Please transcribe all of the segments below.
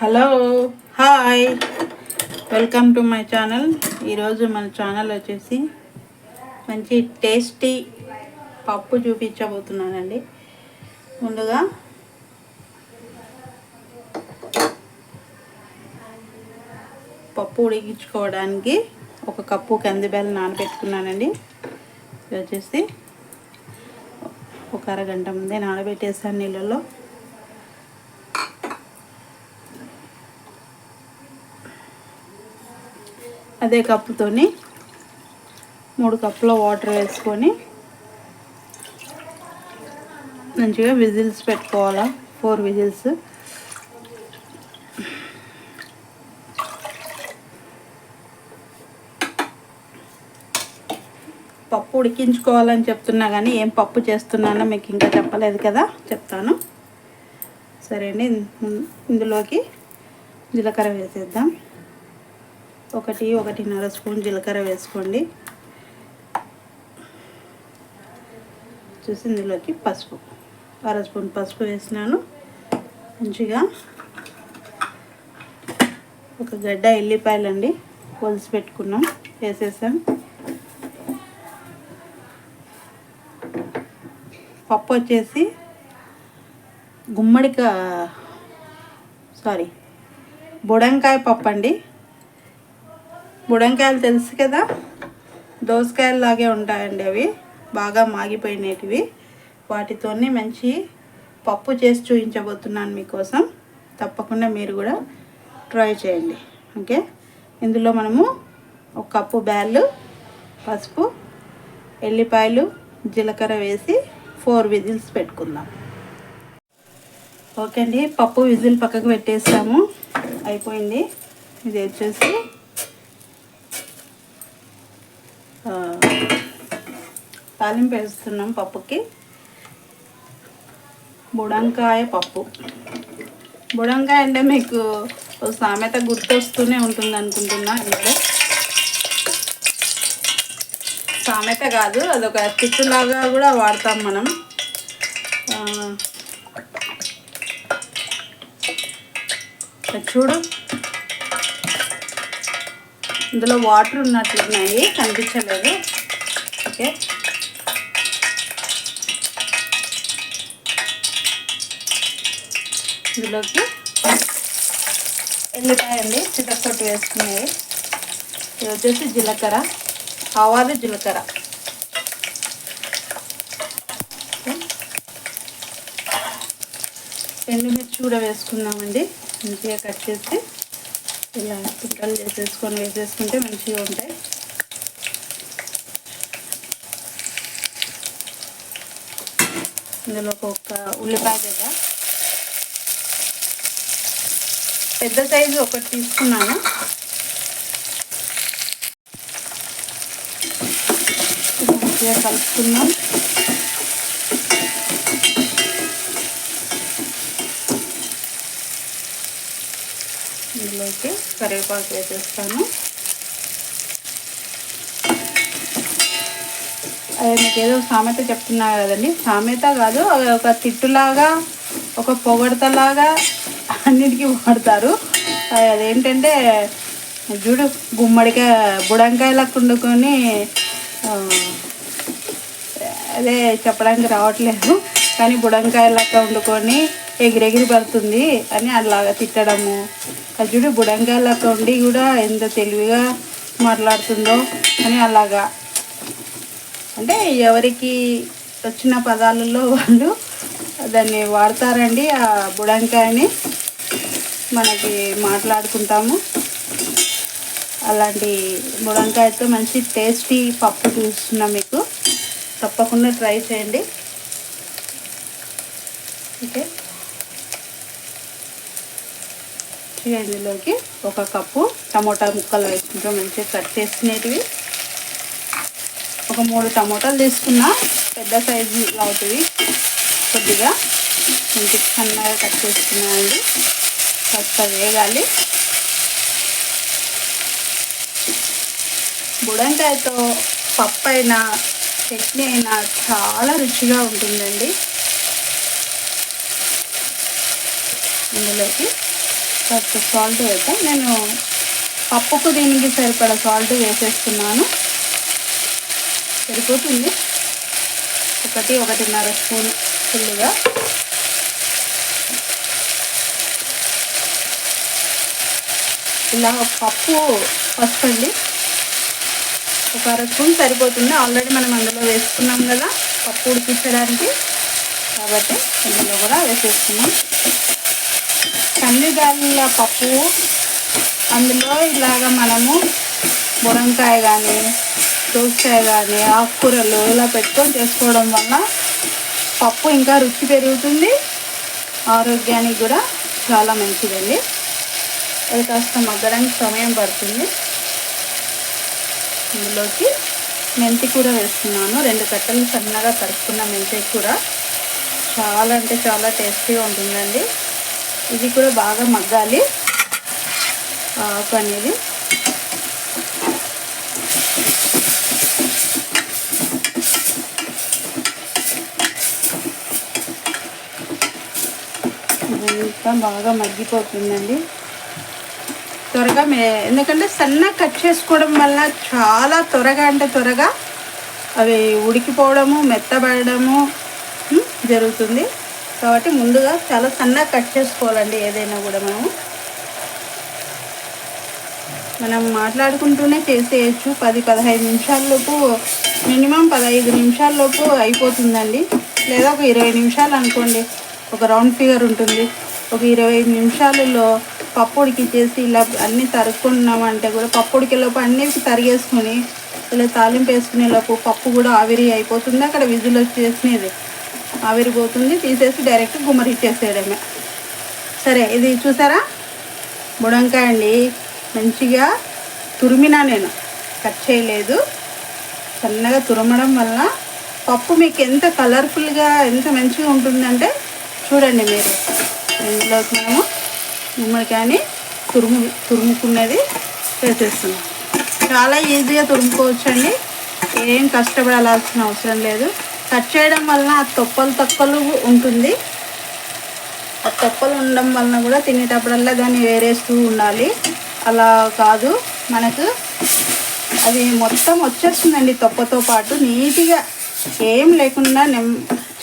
Hello. Hi. Welcome to my channel. ఈరోజు మన channel వచ్చేసి మంచి టేస్టీ పప్పు చూపించబోతున్నానండి. ముందుగా పప్పు ఉడికించుకోవడానికి ఒక కప్పు కందిబెల్లం నానబెట్టుకున్నానండి. ఇది వచ్చేసి ఒక అరగంట ముందే నానబెట్టేసాను నీళ్ళలో అదే కప్పుతోని మూడు కప్పుల వాటర్ వేసుకొని మంచిగా విజిల్స్ పెట్టుకోవాలా? Four whistles. పప్పు ఉడికించుకోవాలని చెప్తున్నా కానీ ఏం పప్పు చేస్తున్నానో మీకు ఇంకా చెప్పలేదు కదా? చెప్తాను. సరే అండి ఇందులోకి జీలకర్ర వేసేద్దాం. ఒకటి ఒకటిన్నర స్పూన్ జీలకర్ర వేసుకోండి. చూసి ఇందులోకి పసుపు అర స్పూన్ పసుపు వేసినాను. మంచిగా ఒక గడ్డ ఎల్లిపాయలండి పొలిసి పెట్టుకున్నాం వేసేసాం. పప్పు వచ్చేసి గుమ్మడికాయ సారీ బుడంకాయ పప్పు అండి బుడంకాయలు తెలుసు కదా? దోసకాయలు లాగే ఉంటాయండి అవి. బాగా మాగిపోయినటివి వాటితోనే మంచి పప్పు చేసి చూపించబోతున్నాను మీకోసం. తప్పకుండా మీరు కూడా ట్రై చేయండి. ఓకే? ఇందులో మనము ఒక కప్పు బ్యాళ్ళు పసుపు ఎల్లిపాయలు జీలకర్ర వేసి ఫోర్ విజిల్స్ పెట్టుకుందాం. ఓకే అండి. పప్పు విజిల్ పక్కకు పెట్టేస్తాము. అయిపోయింది. ఇది వచ్చేసి తాలింపు వేస్తున్నాం పప్పుకి. బుడంకాయ పప్పు. బుడంకాయ అంటే మీకు సామెత గుర్తొస్తూనే ఉంటుంది అనుకుంటున్నా ఇందులో సామెత కాదు అదొక తిట్టులాగా కూడా వాడతాం మనం. చూడు. ఇందులో వాటర్ ఉన్నట్లున్నాయి కనిపించలేదు. ఓకే. ఇందులోకి ఎల్లిపాయ అండి చితక్కొట్టు వేసుకునేవి. ఇది వచ్చేసి జీలకర్ర ఆవాలు జీలకర్ర. ఎండుమిర్చి కూడా వేసుకుందామండి. మంచిగా కట్ చేసి ఇలా చుట్టాలు చేసేసుకొని వేసేసుకుంటే మంచిగా ఉంటాయి. ఇందులో ఒక ఉల్లిపాయ కదా పెద్ద సైజు ఒకటి తీసుకున్నాను. ఇది మంచిగా కలుపుకుందాం. ఇందులోకి కరివేపాకు వేసేస్తాను. అదే మీకు ఏదో సామెత చెప్తున్నా కదండి. సామెత కాదు అది ఒక తిట్టులాగా ఒక పొగడతలాగా అన్నిటికీ వాడతారు. అది అదేంటంటే చూడు గుమ్మడికాయ బుడంకాయలకు వండుకొని అదే చెప్పడానికి రావట్లేదు కానీ బుడంకాయలక్క వండుకొని ఎగిరెగిరి పడుతుంది అని అలాగా తిట్టడము. అది చూడు బుడంకాయలక్క ఉండి కూడా ఎంత తెలివిగా మాట్లాడుతుందో అని అలాగా. అంటే ఎవరికి వచ్చిన పదాలలో వాళ్ళు దాన్ని వాడతారండి ఆ బుడంకాయని. మనకి మాట్లాడుకుంటాము. అలాంటి ముడంకాయతో మంచి టేస్టీ పప్పు చూస్తున్నాం మీకు. తప్పకుండా ట్రై చేయండి. ఓకే. ఇందులోకి ఒక కప్పు టమోటా ముక్కలు వేసుకుంటాం మంచిగా కట్ చేసినవి. ఒక మూడు టమోటాలు తీసుకున్నా పెద్ద సైజు అవుతుంది కొద్దిగా మంచి సన్నగా కట్ చేసుకున్నానండి కాస్త వేగాలి. బుడంకాయతో పప్పు అయినా చట్నీ అయినా చాలా రుచిగా ఉంటుందండి. ఇందులోకి కాస్త సాల్ట్ వేద్దాం. నేను పప్పుకు దీనికి సరిపడా సాల్ట్ వేసేస్తున్నాను. సరిపోతుంది. ఒకటి ఒకటిన్నర స్పూన్ ఫుల్గా. ఇలా పప్పు పసుపు అండి ఒక అర స్పూన్ సరిపోతుంది. ఆల్రెడీ మనం అందులో వేసుకున్నాం కదా పప్పు ఉడికించడానికి. కాబట్టి ఇందులో కూడా వేసేసుకున్నాం కందిదాల పప్పు. అందులో ఇలాగ మనము మురంకాయ కానీ దోసకాయ కానీ ఆకుకూరలు ఇలా పెట్టుకొని చేసుకోవడం వల్ల పప్పు ఇంకా రుచి పెరుగుతుంది. ఆరోగ్యానికి కూడా చాలా మంచిదండి. అది కాస్త మగ్గడానికి సమయం పడుతుంది. ఇందులోకి మెంతి కూర వేస్తున్నాను. రెండు కట్టలు సన్నగా తరుక్కున్న మెంతి కూర. చాలా అంటే చాలా టేస్టీగా ఉంటుందండి. ఇది కూడా బాగా మగ్గాలి. ఆకు అనేది. ఇదంతా బాగా మగ్గిపోతుందండి. త్వరగా మే ఎందుకంటే సన్నగా కట్ చేసుకోవడం వల్ల చాలా త్వరగా అంటే త్వరగా అవి ఉడికిపోవడము మెత్తబడము జరుగుతుంది. కాబట్టి ముందుగా చాలా సన్నగా కట్ చేసుకోవాలండి ఏదైనా కూడా మనము. మనం మాట్లాడుకుంటూనే చేసేయచ్చు. పది పదహైదు నిమిషాల్లోపు మినిమం పదహైదు నిమిషాల్లోపు అయిపోతుందండి. లేదా ఒక ఇరవై నిమిషాలు అనుకోండి. ఒక రౌండ్ ఫిగర్ ఉంటుంది. ఒక ఇరవై ఐదు నిమిషాలలో పప్పు ఉడికిచ్చేసి ఇలా అన్నీ తరుక్కున్నామంటే కూడా పప్పు ఉడికేలోపు అన్నీ తరిగేసుకొని ఇలా తాలింపు వేసుకునే లోపు పప్పు కూడా ఆవిరి అయిపోతుంది. అక్కడ విజులు వచ్చేసినది. ఆవిరిపోతుంది. తీసేసి డైరెక్ట్ గుమ్మరిచ్చేసేయడమే సరే ఇది చూసారా? బుడంకాయ అండి. మంచిగా తురిమినా నేను. కట్ చేయలేదు. సన్నగా తురమడం వల్ల పప్పు మీకు ఎంత కలర్ఫుల్గా ఎంత మంచిగా ఉంటుందంటే చూడండి మీరు. ఇందులోకి మనము గుమ్మడికాయని తురుము తురుముకున్నది వేసేస్తున్నాం. చాలా ఈజీగా తురుముకోవచ్చండి. ఏం కష్టపడాల్సిన అవసరం లేదు. కట్ చేయడం వలన ఆ తొప్పలు తొక్కలు ఉంటుంది. ఆ తొప్పలు ఉండడం వలన కూడా తినేటప్పుడల్లా దాన్ని వేరేస్తూ ఉండాలి. అలా కాదు. మనకు అది మొత్తం వచ్చేస్తుందండి తొప్పతో పాటు. నీట్గా ఏం లేకుండా నెమ్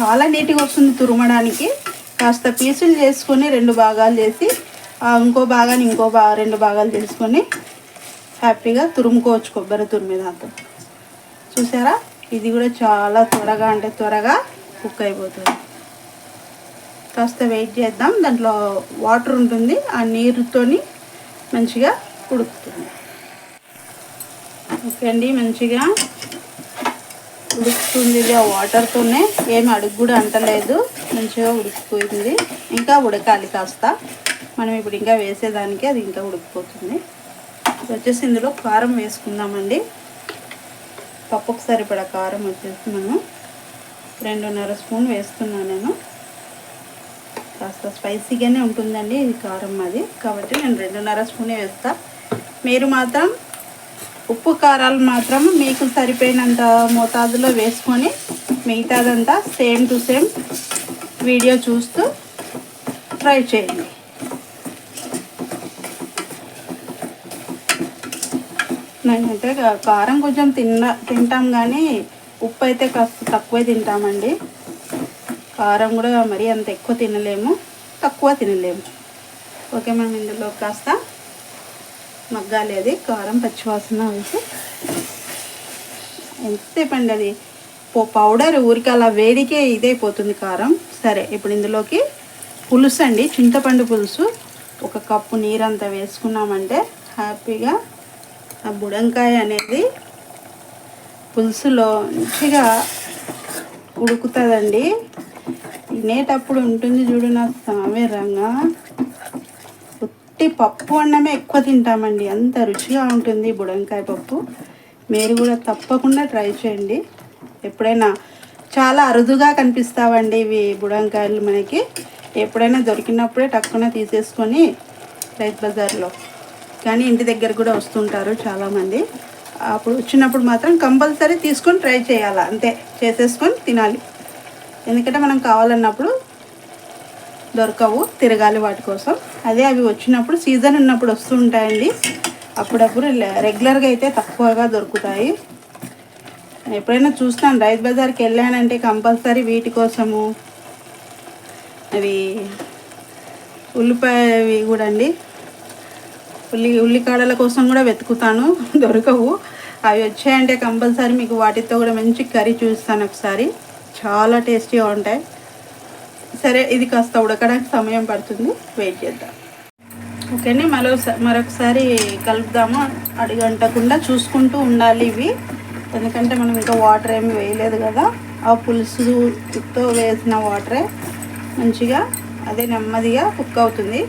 చాలా నీట్గా వస్తుంది తురుమడానికి. కాస్త పీసులు చేసుకొని రెండు భాగాలు చేసి ఇంకో భాగాన్ని ఇంకో బా రెండు భాగాలు తెలుసుకొని హ్యాపీగా తురుముకోవచ్చు కొబ్బరి తురిమి దాంతో చూసారా? ఇది కూడా చాలా త్వరగా అంటే త్వరగా కుక్ అయిపోతుంది. కాస్త వెయిట్ చేద్దాం. దాంట్లో వాటర్ ఉంటుంది. ఆ నీరుతోని మంచిగా ఉడుకుతుంది. ఓకే అండి మంచిగా ఉడుకుతుంది. ఇది ఆ వాటర్తోనే ఏమి అడుగు కూడా అంటలేదు. మంచిగా ఉడికిపోయింది. ఇంకా ఉడకాలి కాస్త. మనం ఇప్పుడు ఇంకా వేసేదానికి అది ఇంకా ఉడికిపోతుంది. వచ్చేసి ఇందులో కారం వేసుకుందామండి. పప్పుకు సరిపడా కారం వచ్చేసి మనం రెండున్నర స్పూన్ వేస్తున్నాను నేను. కాస్త స్పైసీగానే ఉంటుందండి ఇది కారం అది. కాబట్టి నేను రెండున్నర స్పూనే వేస్తా. మీరు మాత్రం ఉప్పు కారాలు మాత్రం మీకు సరిపోయినంత మోతాదులో వేసుకొని మిగతాదంతా సేమ్ టు సేమ్ వీడియో చూస్తూ ట్రై చేయండి. నేనైతే కా- కారం కొంచెం తిన్న తింటాం కానీ ఉప్పు అయితే కాస్త తక్కువే తింటామండి. కారం కూడా మరి అంత ఎక్కువ తినలేము తక్కువ తినలేము. ఓకే మనం ఇందులో కాస్త మగ్గాలి అది కారం పచ్చివాసన వేసి. ఎంతసేపు అండి అది? పౌడర్ ఊరికి అలా వేడికే ఇదైపోతుంది కారం. సరే ఇప్పుడు ఇందులోకి పులుసు అండి చింతపండు పులుసు. ఒక కప్పు నీరంతా వేసుకున్నామంటే హ్యాపీగా ఆ బుడంకాయ అనేది పులుసులో మంచిగా ఉడుకుతుందండి. తినేటప్పుడు ఉంటుంది చూడు నా సామె ఉట్టి పప్పు అన్నమే ఎక్కువ తింటామండి. అంత రుచిగా ఉంటుంది బుడంకాయ పప్పు. మీరు కూడా తప్పకుండా ట్రై చేయండి. ఎప్పుడైనా చాలా అరుదుగా కనిపిస్తావండి ఇవి బుడంకాయలు మనకి. ఎప్పుడైనా దొరికినప్పుడే టక్కున తీసేసుకొని రైతు బజార్లో కానీ ఇంటి దగ్గర కూడా వస్తుంటారు చాలామంది. అప్పుడు వచ్చినప్పుడు మాత్రం కంపల్సరీ తీసుకొని ట్రై చేయాలి? అంతే చేసేసుకొని తినాలి. ఎందుకంటే మనం కావాలన్నప్పుడు దొరకవు తిరగాలి వాటి కోసం. అదే అవి వచ్చినప్పుడు సీజన్ ఉన్నప్పుడు వస్తూ ఉంటాయండి. అప్పుడప్పుడు రెగ్యులర్గా అయితే తక్కువగా దొరుకుతాయి. ఎప్పుడైనా చూస్తాను రైతు బజార్కి వెళ్ళానంటే కంపల్సరీ వీటి కోసము. అవి ఉల్లిపాయవి కూడా అండి. ఉల్లి ఉల్లికాడల కోసం కూడా వెతుకుతాను దొరకవు. అవి వచ్చాయంటే కంపల్సరీ మీకు వాటితో కూడా మంచి కర్రీ చూస్తాను ఒకసారి. చాలా టేస్టీగా ఉంటాయి. సరే ఇది కాస్త ఉడకడానికి సమయం పడుతుంది. వెయిట్ చేద్దాం. ఓకే అండి మరో మరొకసారి కలుపుదాము అడిగంటకుండా చూసుకుంటూ ఉండాలి ఇవి. ఎందుకంటే మనం ఇంకా వాటర్ ఏమి వేయలేదు కదా. ఆ పులుసుతో వేసిన వాటరే మంచిగా అదే నెమ్మదిగా కుక్ అవుతుంది.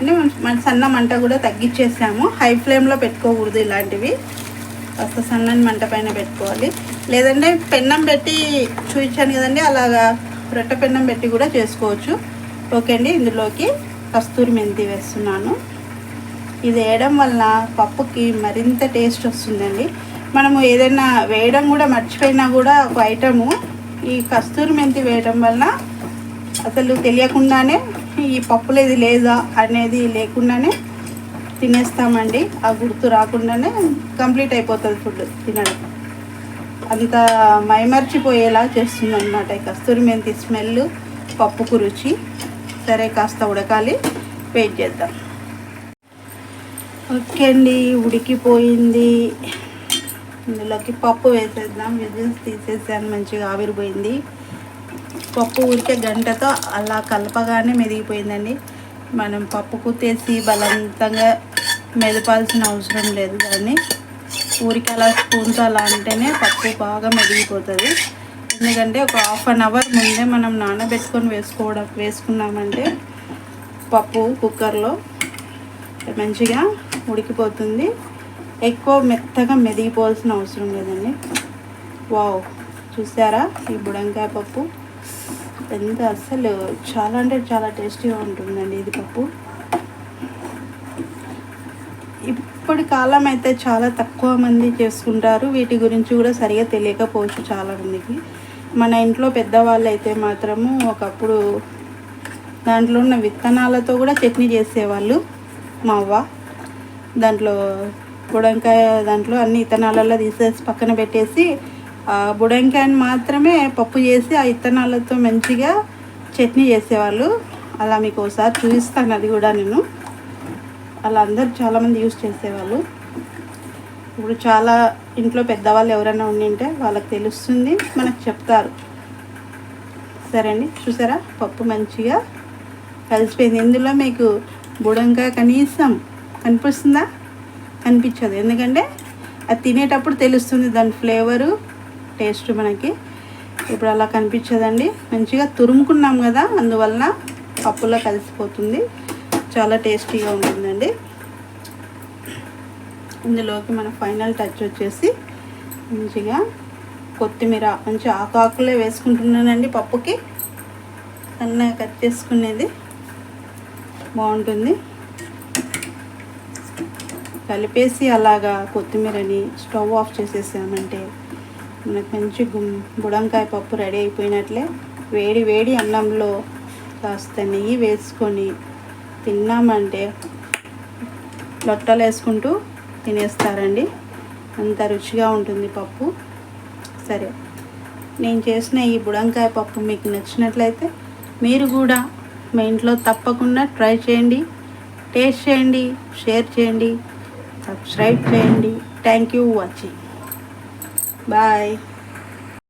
అంటే మన- సన్న మంట కూడా తగ్గించేసాము హై ఫ్లేమ్లో పెట్టుకోకూడదు ఇలాంటివి. కాస్త సన్నని మంట పైన పెట్టుకోవాలి. లేదంటే పెన్నం పెట్టి చూపించాను కదండి అలాగా రొట్టె పెన్నం పెట్టి కూడా చేసుకోవచ్చు. ఓకే అండి ఇందులోకి కస్తూరి మెంతి వేస్తున్నాను. ఇది వేయడం వలన పప్పుకి మరింత టేస్ట్ వస్తుందండి. మనము ఏదైనా వేయడం కూడా మర్చిపోయినా కూడా ఒక ఐటము. ఈ కస్తూరి మెంతి వేయడం వల్ల అసలు తెలియకుండానే ఈ పప్పులో ఇది లేదా అనేది లేకుండానే తినేస్తామండి. ఆ గుర్తు రాకుండానే కంప్లీట్ అయిపోతుంది ఫుడ్ తినడం. అంత మైమర్చిపోయేలా చేస్తుంది అనమాట కస్తూరి మెంతి స్మెల్ పప్పుకు రుచి సరే కాస్త ఉడకాలి వెయిట్ చేద్దాం. ఓకే అండి ఉడికిపోయింది. ఇందులోకి పప్పు వేసేద్దాం. విజిల్స్ తీసేసాను మంచిగా ఆవిరిపోయింది. పప్పు ఊరికే గంటతో అలా కలపగానే మెదిగిపోయిందండి. మనం పప్పు కుత్తేసి బలవంతంగా మెదపాల్సిన అవసరం లేదు దాన్ని ఊరికి అలా స్పూన్తో అలా అంటేనే పప్పు బాగా మెదిగిపోతుంది. ఎందుకంటే ఒక హాఫ్ అన్ అవర్ ముందే మనం నానబెట్టుకొని వేసుకోవడం వేసుకున్నామంటే పప్పు కుక్కర్లో మంచిగా ఉడికిపోతుంది. ఎక్కువ మెత్తగా మెదిగిపోవాల్సిన అవసరం లేదండి. వావ్ చూసారా ఈ బుడంకాయ పప్పు? ఎంత అసలు చాలా అంటే చాలా టేస్టీగా ఉంటుందండి ఇది పప్పు. ఇప్పటి కాలం అయితే చాలా తక్కువ మంది చేసుకుంటారు. వీటి గురించి కూడా సరిగా తెలియకపోవచ్చు చాలా మందికి. మన ఇంట్లో పెద్దవాళ్ళు అయితే మాత్రము ఒకప్పుడు దాంట్లో ఉన్న విత్తనాలతో కూడా చట్నీ చేసేవాళ్ళు. మా అవ్వ. దాంట్లో బుడంకాయ దాంట్లో అన్ని విత్తనాలలో తీసేసి పక్కన పెట్టేసి బుడంకాయని మాత్రమే పప్పు చేసి ఆ ఇత్తనాలతో మంచిగా చట్నీ చేసేవాళ్ళు. అలా మీకు ఒకసారి చూపిస్తాను అది కూడా నేను. అలా అందరు చాలామంది యూస్ చేసేవాళ్ళు. ఇప్పుడు చాలా ఇంట్లో పెద్దవాళ్ళు ఎవరైనా ఉండింటే వాళ్ళకి తెలుస్తుంది మనకు చెప్తారు. సరే అండి చూసారా? పప్పు మంచిగా కలిసిపోయింది. ఇందులో మీకు బుడంకాయ కనీసం కనిపిస్తుందా? కనిపించదు. ఎందుకంటే అది తినేటప్పుడు తెలుస్తుంది దాని ఫ్లేవరు టేస్ట్ మనకి. ఇప్పుడు అలా కనిపించదండి. మంచిగా తురుముకున్నాం కదా అందువలన పప్పులో కలిసిపోతుంది. చాలా టేస్టీగా ఉంటుందండి. ఇందులోకి మన ఫైనల్ టచ్ వచ్చేసి మంచిగా కొత్తిమీర. మంచి ఆకాకులే వేసుకుంటున్నానండి పప్పుకి. సన్నగా కట్ చేసుకునేది బాగుంటుంది. కలిపేసి అలాగా కొత్తిమీరని స్టవ్ ఆఫ్ చేసేసామంటే మనకు మంచి గుమ్ బుడంకాయ పప్పు రెడీ అయిపోయినట్లే వేడి వేడి అన్నంలో కాస్త నెయ్యి వేసుకొని తిన్నామంటే లొట్టలు వేసుకుంటూ తినేస్తారండి. అంత రుచిగా ఉంటుంది పప్పు. సరే నేను చేసిన ఈ బుడంకాయ పప్పు మీకు నచ్చినట్లయితే మీరు కూడా మీ ఇంట్లో తప్పకుండా ట్రై చేయండి టేస్ట్ చేయండి షేర్ చేయండి సబ్స్క్రైబ్ చేయండి. Thank you watching. Bye!